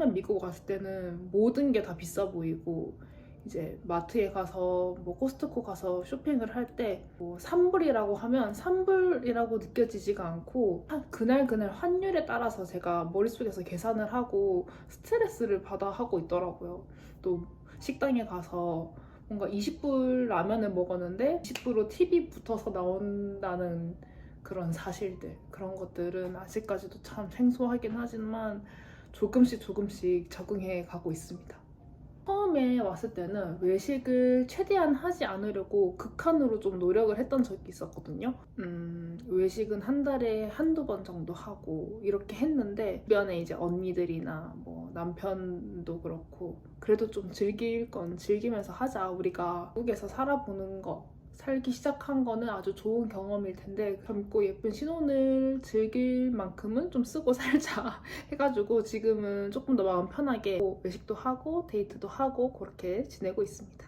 처음엔 미국 왔을 때는 모든 게 다 비싸 보이고 이제 마트에 가서 뭐 코스트코 가서 쇼핑을 할 때뭐 3불이라고 하면 3불이라고 느껴지지가 않고 한- 그날 그날 환율에 따라서 제가 머릿속에서 계산을 하고 스트레스를 받아 하고 있더라고요. 또 식당에 가서 뭔가 20불 라면을 먹었는데 20불로 팁이 붙어서 나온다는 그런 사실들 그런 것들은 아직까지도 참 생소하긴 하지만 조금씩 조금씩 적응해 가고 있습니다. 처음에 왔을 때는 외식을 최대한 하지 않으려고 극한으로 좀 노력을 했던 적이 있었거든요. 음, 외식은 한 달에 한두 번 정도 하고 이렇게 했는데 주변에 이제 언니들이나 뭐 남편도 그렇고 그래도 좀 즐길 건 즐기면서 하자. 우리가 한국에서 살아보는 거 살기 시작한 거는 아주 좋은 경험일 텐데 젊고 예쁜 신혼을 즐길 만큼은 좀 쓰고 살자 해가지고 지금은 조금 더 마음 편하게 외식도 하고 데이트도 하고 그렇게 지내고 있습니다.